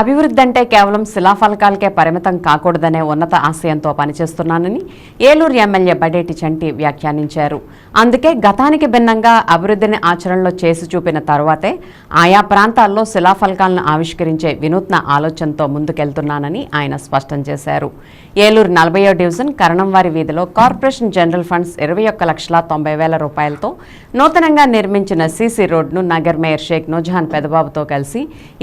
అభివృద్ధి అంటే కేవలం శిలాఫలకాలకే పరిమితం కాకూడదనే ఉన్నత ఆశయంతో పనిచేస్తున్నానని ఏలూరు ఎమ్మెల్యే బడేటి చంటి వ్యాఖ్యానించారు. అందుకే గతానికి భిన్నంగా అభివృద్ధిని ఆచరణలో చేసి చూపిన తర్వాతే ఆయా ప్రాంతాల్లో శిలాఫలకాలను ఆవిష్కరించే వినూత్న ఆలోచనతో ముందుకెళ్తున్నానని ఆయన స్పష్టం చేశారు. ఏలూరు నలభయో డివిజన్ కరణంవారి వీధిలో కార్పొరేషన్ జనరల్ ఫండ్స్ ఇరవై ఒక్క లక్షల తొంభై వేల రూపాయలతో నూతనంగా నిర్మించిన సీసీ రోడ్ను నగర్ మేయర్ షేక్ నూజహాన్ పెదబాబుతో కలిసి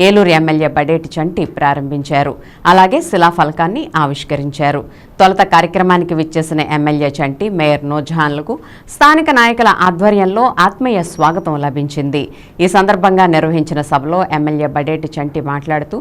ఏలూరు ఎమ్మెల్యే బడేటి చంటి ప్రారంభించారు. అలాగే శిలాఫలకాన్ని ఆవిష్కరించారు. తొలత కార్యక్రమానికి విచ్చేసిన ఎమ్మెల్యే చంటి మేయర్ నూజహాన్లకు స్థానిక నాయకుల ఆధ్వర్యంలో ఆత్మీయ స్వాగతం లభించింది. ఈ సందర్భంగా నిర్వహించిన సభలో ఎమ్మెల్యే బడేటి చంటి మాట్లాడుతూ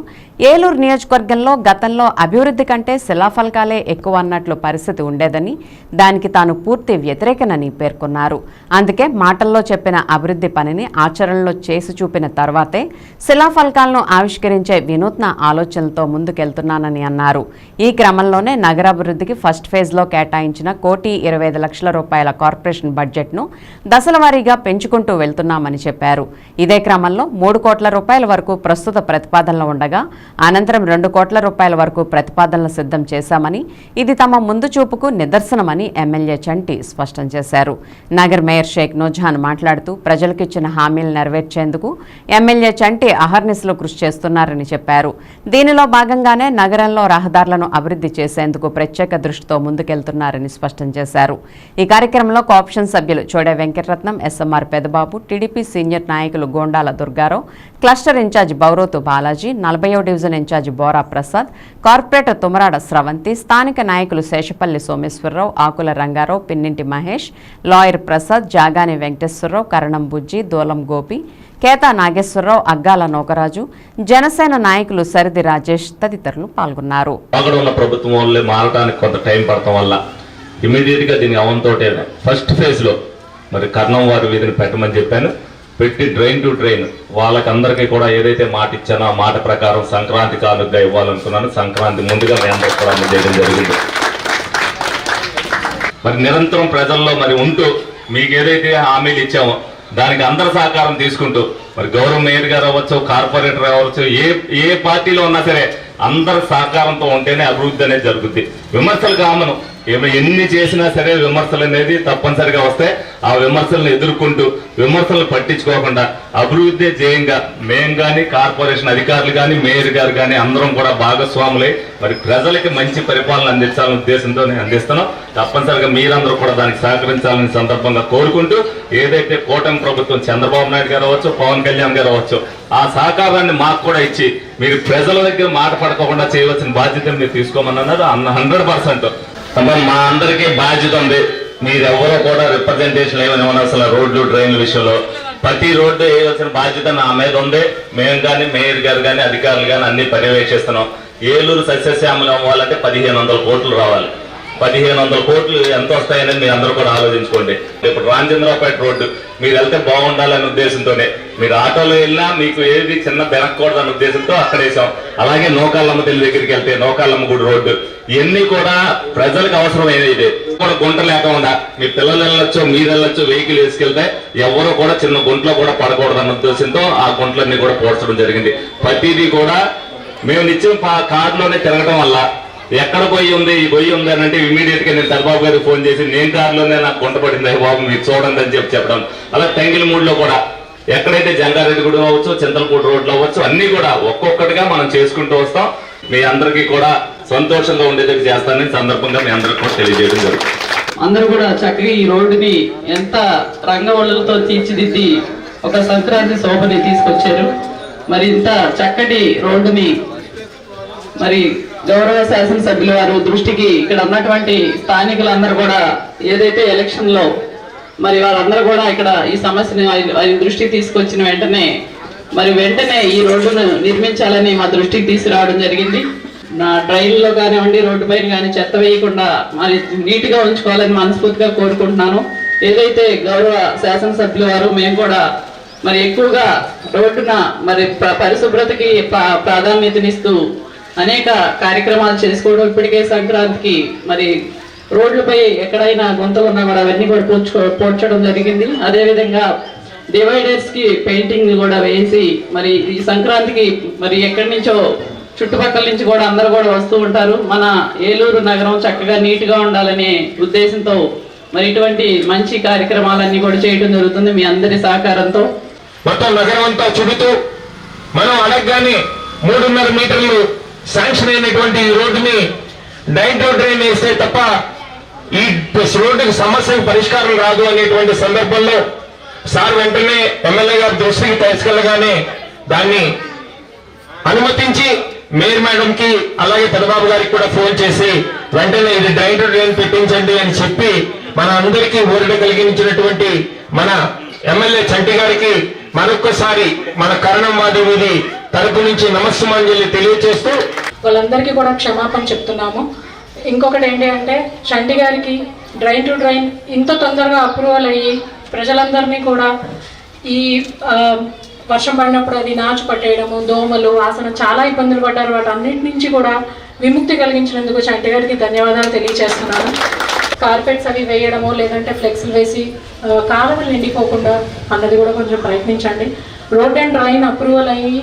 ఏలూరు నియోజకవర్గంలో గతంలో అభివృద్ధి కంటే శిలాఫలకాలే ఎక్కువ అన్నట్లు పరిస్థితి ఉండేదని దానికి తాను పూర్తి వ్యతిరేకనని పేర్కొన్నారు. అందుకే మాటల్లో చెప్పిన అభివృద్ధి పనిని ఆచరణలో చేసి చూపిన తర్వాతే శిలాఫలకాలను ఆవిష్కరించే వినూత్న ఆలోచనలతో ముందుకెళ్తున్నానని అన్నారు. ఈ క్రమంలోనే నగరాభివృద్ధికి ఫస్ట్ ఫేజ్లో కేటాయించిన కోటి ఇరవై ఐదు లక్షల రూపాయల కార్పొరేషన్ బడ్జెట్ను దశల పెంచుకుంటూ వెళ్తున్నామని చెప్పారు. ఇదే క్రమంలో మూడు కోట్ల రూపాయల వరకు ప్రస్తుత ప్రతిపాదనలు ఉండగా అనంతరం రెండు కోట్ల రూపాయల వరకు ప్రతిపాదనలు సిద్ధం చేశామని ఇది తమ ముందు చూపుకు నిదర్శనమని ఎమ్మెల్యే చంటి స్పష్టం చేశారు. నగర్ మేయర్ షేక్ నూజహాన్ మాట్లాడుతూ ప్రజలకు ఇచ్చిన హామీలు నెరవేర్చేందుకు ఎమ్మెల్యే చంటి అహర్నిశలు కృషి చేస్తున్నారని చెప్పారు. దీనిలో భాగంగానే నగరంలో రహదారులను అభివృద్ధి చేసేందుకు ప్రత్యేక దృష్టితో ముందుకెళ్తున్నారని స్పష్టం చేశారు. ఈ కార్యక్రమంలో కోఆప్షన్ సభ్యులు Chode Venkataratnam SMR Pedababu TDP senior నాయకులు Gondala Durgarao cluster incharge Bourothu Balaji నలభయో division incharge Bora Prasad corporator Tumarada Sravanthi స్థానిక నాయకులు శేషపల్లి సోమేశ్వరరావు ఆకుల రంగారావు పిన్నింటి మహేష్ లాయర్ ప్రసాద్ జాగాని వెంకటేశ్వరరావు కరణం బుజ్జి దూలం గోపి కేతా నాగేశ్వరరావు అగ్గాల నోకరాజు జనసేన నాయకులు సరిది రాజేష్ తదితరులు పాల్గొన్నారు. ప్రభుత్వం వల్లే మారడానికి కొంత టైం పడటం వల్ల ఇమీడియట్గా దీని అవంతోటే ఫస్ట్ ఫేజ్లో మరి కర్ణం వారి వీధిని పెట్టమని చెప్పాను. పెట్టి డ్రైన్ టు డ్రైన్ వాళ్ళకందరికీ కూడా ఏదైతే మాట ఇచ్చానో ఆ మాట ప్రకారం సంక్రాంతి కానుగా ఇవ్వాలనుకున్నాను. సంక్రాంతి ముందుగా మీ అందరికి కూడా అందజేయడం జరిగింది. మరి నిరంతరం ప్రజల్లో మరి ఉంటూ మీకు ఏదైతే హామీలు ఇచ్చామో దానికి అందరి సహకారం తీసుకుంటూ మరి గౌరవ మేయర్ గారు అవ్వచ్చు కార్పొరేటర్ అవ్వచ్చు ఏ ఏ పార్టీలో ఉన్నా సరే అందరి సహకారంతో ఉంటేనే అభివృద్ధి అనేది జరుగుద్ది. విమర్శలు కామను. ఏమైనా ఎన్ని చేసినా సరే విమర్శలు అనేది తప్పనిసరిగా వస్తాయి. ఆ విమర్శలను ఎదుర్కొంటూ విమర్శలు పట్టించుకోకుండా అభివృద్ధి జయంగా మేము కానీ కార్పొరేషన్ అధికారులు కానీ మేయర్ గారు కానీ అందరం కూడా భాగస్వాములై మరి ప్రజలకి మంచి పరిపాలన అందించాలనే ఉద్దేశంతో నేను అందిస్తున్నాం. తప్పనిసరిగా మీరందరూ కూడా దానికి సహకరించాలని సందర్భంగా కోరుకుంటూ ఏదైతే కూటమి ప్రభుత్వం చంద్రబాబు నాయుడు గారు అవ్వచ్చు పవన్ కళ్యాణ్ గారు అవ్వచ్చు ఆ సహకారాన్ని మాకు కూడా ఇచ్చి మీరు ప్రజల దగ్గర మాట పడకుండా చేయవలసిన బాధ్యత మీరు తీసుకోమన్నారు అన్న హండ్రెడ్ పర్సెంట్ మా అందరికీ బాధ్యత ఉంది. మీరెవరో కూడా రిప్రజెంటేషన్ ఏమైనా ఇవ్వను అసలు రోడ్లు డ్రైన్ల విషయంలో. ప్రతి రోడ్డు వేయవలసిన బాధ్యత నా మీద ఉంది. మేము కానీ మేయర్ గారు కానీ అధికారులు కానీ అన్ని పర్యవేక్షిస్తున్నాం. ఏలూరు సస్యశ్యామలం అవ్వాలంటే పదిహేను వందల కోట్లు రావాలి. పదిహేను వందల కోట్లు ఎంత వస్తాయని మీరు అందరూ కూడా ఆలోచించుకోండి. ఇప్పుడు రాంచంద్రపేట రోడ్డు మీరు వెళ్తే బాగుండాలనే ఉద్దేశంతోనే. మీరు ఆటోలో వెళ్ళినా మీకు ఏది చిన్న బెనక్కూడదనే ఉద్దేశంతో అక్కడ వేసాం అలాగే నోకాళ్ళమ్మ తల్లి దగ్గరికి వెళ్తే నోకాళ్ళమ్మ గుడి రోడ్డు. ఇవన్నీ కూడా ప్రజలకు అవసరమైనది కూడా గుంట లేకుండా మీ పిల్లలు వెళ్ళొచ్చు మీరు వెళ్ళొచ్చు వెహికల్ వేసుకెళ్తే ఎవరు కూడా చిన్న గుంట్లో కూడా పడకూడదన్న ఉద్దేశంతో ఆ గుంట్లన్నీ కూడా పోడ్చడం జరిగింది. ప్రతిదీ కూడా మేము నిత్యం కార్లోనే తిరగడం వల్ల ఎక్కడ పోయి ఉంది? ఈ పొయ్యి ఉంది అని అంటే ఇమీడియట్గా నేను దర్బాబు గారికి ఫోన్ చేసి నేను కారులోనే నాకు గుంట పడింది బాబు మీరు చూడండి అని చెప్పి చెప్పడం. అలా తెంగిలి మూడులో కూడా ఎక్కడైతే జంగారెడ్డి గుడి అవ్వచ్చు చింతలపూడి రోడ్లు అవ్వచ్చు అన్ని కూడా ఒక్కొక్కటిగా మనం చేసుకుంటూ వస్తాం. మీ అందరికీ కూడా సంతోషంగా ఉండేది చేస్తానని సందర్భంగా మీ అందరికి కూడా తెలియజేయడం జరుగుతుంది. అందరూ కూడా చక్కగా ఈ రోడ్డుని ఎంత రంగవల్లులతో తీర్చిదిద్ది ఒక సంక్రాంతి శోభని తీసుకొచ్చారు. మరి ఇంత చక్కటి రోడ్డుని మరి గౌరవ శాసనసభ్యుల వారు దృష్టికి ఇక్కడ ఉన్నటువంటి స్థానికులందరూ కూడా ఏదైతే ఎలక్షన్లో మరి వారందరూ కూడా ఇక్కడ ఈ సమస్యని వారి దృష్టికి తీసుకొచ్చిన వెంటనే మరి వెంటనే ఈ రోడ్డును నిర్మించాలని మా దృష్టికి తీసుకురావడం జరిగింది. నా ట్రైన్లో కానివ్వండి రోడ్డు పైన కానీ చెత్త వేయకుండా మరి నీట్గా ఉంచుకోవాలని మనస్ఫూర్తిగా కోరుకుంటున్నాను. ఏదైతే గౌరవ శాసనసభ్యుల వారు మేము కూడా మరి ఎక్కువగా రోడ్డున మరి ప- పరిశుభ్రతకి ప్రా- ప్రాధాన్యతనిస్తూ అనేక కార్యక్రమాలు చేసుకోవడం ఇప్పటికే సంక్రాంతికి మరి రోడ్లపై ఎక్కడైనా గుంతలు ఉన్నా కూడా అవన్నీ కూడా పూడ్చుకో పూడ్చడం జరిగింది. అదేవిధంగా డివైడర్స్కి పెయింటింగ్ని పెయింటింగ్ కూడా వేసి మరి ఈ సంక్రాంతికి మరి ఎక్కడి నుంచో చుట్టుపక్కల నుంచి కూడా అందరూ కూడా వస్తూ ఉంటారు. మన ఏలూరు నగరం చక్కగా నీట్గా ఉండాలనే ఉద్దేశంతో మరి ఇటువంటి మంచి కార్యక్రమాలన్నీ కూడా చేయడం జరుగుతుంది మీ అందరి సహకారంతో. మొత్తం నగరం అంతా చుడుతూ మనం అడగగానే మూడున్నర మీటర్లు శాంక్షన్ అయినటువంటి ఈ రోడ్డుని డైన్ డ్రైన్ వేస్తే తప్ప ఈ రోడ్డుకి సమస్యకు పరిష్కారం రాదు అనేటువంటి సందర్భంలో సార్ వెంటనే ఎమ్మెల్యే గారి దృష్టికి తీసుకెళ్ళగానే దాన్ని అనుమతించి మేయర్ మేడం కి అలాగే పెద్దబాబు గారికి కూడా ఫోన్ చేసి వెంటనే ఇది డ్రైన్ డ్రైన్ పెట్టించండి అని చెప్పి మన అందరికీ ఊరట కలిగించినటువంటి మన ఎమ్మెల్యే చంటి గారికి మరొక్కసారి మన కరణంవాది వీధి తరపు నుంచి నమస్సుమాంజలి తెలియజేస్తూ వాళ్ళందరికీ కూడా క్షమాపణ చెప్తున్నాము. ఇంకొకటి ఏంటి అంటే చంటి గారికి డ్రైన్ టు డ్రైన్ ఇంత తొందరగా అప్రూవల్ అయ్యి ప్రజలందరినీ కూడా ఈ వర్షం పడినప్పుడు అది నాచు పట్టేయడము దోమలు ఆసన చాలా ఇబ్బందులు పడ్డారు. వాటి అన్నిటి నుంచి కూడా విముక్తి కలిగించినందుకు చంటి గారికి ధన్యవాదాలు తెలియజేస్తున్నాను కార్పెట్స్ అవి వేయడము లేదంటే ఫ్లెక్స్లు వేసి కాలువలు నిండిపోకుండా అన్నది కూడా కొంచెం ప్రయత్నించండి. రోడ్ అండ్ డ్రైన్ అప్రూవల్ అయ్యి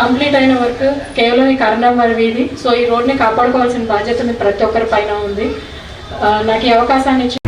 కంప్లీట్ అయిన వర్క్ కేవలం ఈ కరణం వారి వీధి సో ఈ రోడ్ని కాపాడుకోవాల్సిన బాధ్యత మీ ప్రతి ఒక్కరి పైన ఉంది. నాకు ఈ అవకాశాన్ని ఇచ్చి